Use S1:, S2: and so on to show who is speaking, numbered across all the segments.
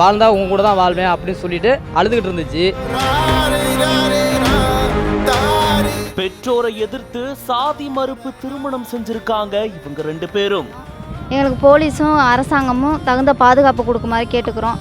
S1: வாழ்ந்தா உங்க கூட தான் வாழ்வேன் அப்படின்னு சொல்லிட்டு அழுதுகிட்டு இருந்துச்சு.
S2: பெற்றோரை எதிர்த்து சாதி மறுப்பு திருமணம் செஞ்சிருக்காங்க இவங்க ரெண்டு பேரும்.
S3: எங்களுக்கு போலீஸும் அரசாங்கமும் தகுந்த பாதுகாப்பு கொடுக்குமாறு கேட்டுக்கிறோம்.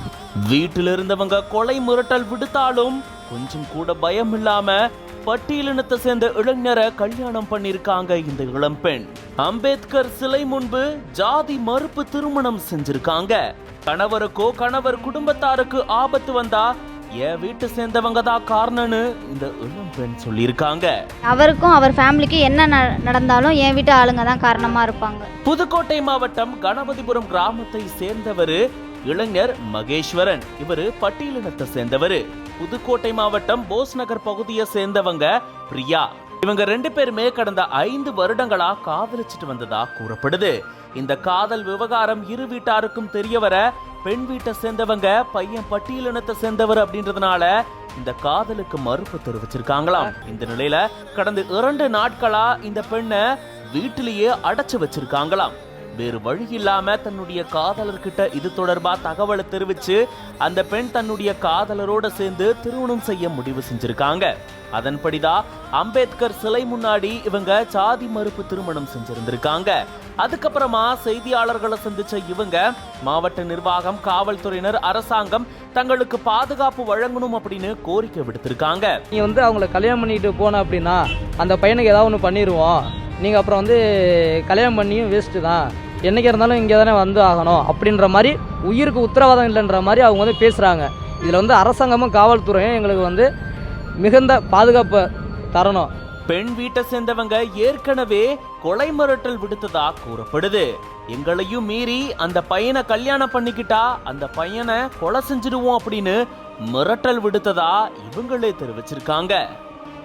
S2: வீட்டில் இருந்தவங்க கொலை மிரட்டல் விடுத்தாலும் கொஞ்சம் கூட பயம் இல்லாம பட்டியலினத்தை சேர்ந்த இளைஞரை கல்யாணம் பண்ணிருக்காங்க இந்த இளம்பெண் அம்பேத்கர் சிலை முன்பு ஜாதி மறுப்பு திருமணம் செஞ்சிருக்காங்க. கணவருக்கோ கணவர் குடும்பத்தாருக்கு ஆபத்து வந்தா என் வீட்டை சேர்ந்தவங்க தான் காரணம்னு இந்த இளம்பெண் சொல்லியிருக்காங்க.
S3: அவருக்கும் அவர் ஃபேமிலிக்கு என்ன ந- நடந்தாலும் என் வீட்டு ஆளுங்க தான் காரணமாக இருப்பாங்க.
S2: புதுக்கோட்டை மாவட்டம் கணபதிபுரம் கிராமத்தை சேர்ந்தவர் இளைஞர் மகேஸ்வரன். இவரு பட்டியலினத்தை சேர்ந்தவர். புதுக்கோட்டை மாவட்டம் போஸ் நகர் பகுதியை சேர்ந்தவங்க பிரியா. இவங்க ரெண்டு பேருமே கடந்த ஐந்து வருடங்களா காதலிச்சிட்டு வந்ததா கூறப்படுது. இந்த காதல் விவகாரம் இரு வீட்டாருக்கும் தெரிய வர பெண் வீட்டை சேர்ந்தவங்க பையன் பட்டியலினத்தை சேர்ந்தவர் அப்படின்றதுனால இந்த காதலுக்கு மறுப்பு தெரிவிச்சிருக்காங்களாம். இந்த நிலையில கடந்த இரண்டு நாட்களா இந்த பெண்ணை வீட்டிலேயே அடைச்சு வச்சிருக்காங்களாம். வேறு வழி இல்லாம தன்னுடைய காதலர்கிட்ட இது தொடர்பா தகவலை தெரிவிச்சு அந்த பெண் தன்னுடைய காதலரோட சேர்ந்து திருமணம் செய்ய முடிவு செஞ்சிருக்காங்க. அதன்படிதான் அம்பேத்கர் சிலை முன்னாடி இவங்க சாதி மறுப்பு திருமணம் செஞ்சிருந்திருக்காங்க. அதுக்கப்புறமா செய்தியாளர்களை சந்திச்ச இவங்க மாவட்ட நிர்வாகம் காவல்துறையினர் அரசாங்கம் தங்களுக்கு பாதுகாப்பு வழங்கணும் அப்படின்னு கோரிக்கை விடுத்திருக்காங்க.
S1: நீ வந்து அவங்களை கல்யாணம் பண்ணிட்டு போன அப்படின்னா அந்த பையனுக்கு ஏதாவது ஒன்று பண்ணிடுவோம் நீங்கள் அப்புறம் வந்து கல்யாணம் பண்ணியும் வேஸ்ட்டு தான். என்னைக்கு இருந்தாலும் இங்கே தானே வந்து ஆகணும் அப்படின்ற மாதிரி உயிருக்கு உத்தரவாதம் இல்லைன்ற மாதிரி அவங்க வந்து பேசுகிறாங்க இதில் வந்து அரசாங்கமும் காவல்துறையும் எங்களுக்கு வந்து மிகுந்த பாதுகாப்பை தரணும்.
S2: பெண் வீட்டை சேர்ந்தவங்க ஏற்கனவே கொலை மிரட்டல் விடுத்ததா கூறப்படுது. எங்களையும் மீறி அந்த பையனை கல்யாணம் பண்ணிக்கிட்டா அந்த பையனை கொலை செஞ்சிடுவோம் அப்படின்னு மிரட்டல் விடுத்ததா இவங்களே தெரிவிச்சிருக்காங்க.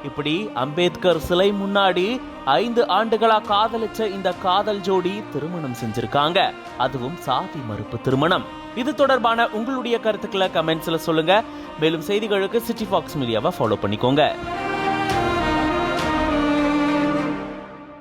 S2: இப்படி அம்பேத்கர் சிலை முன்னாடி ஐந்து ஆண்டுகளா காதலிச்ச இந்த காதல் ஜோடி திருமணம் செஞ்சிருக்காங்க. அதுவும் சாதி மறுப்பு திருமணம். இது தொடர்பான உங்களுடைய கருத்துக்களை கமெண்ட்ஸ்ல சொல்லுங்க. மேலும் செய்திகளுக்கு சிட்டி ஃபாக்ஸ் மீடியாவை ஃபாலோ பண்ணிக்கோங்க.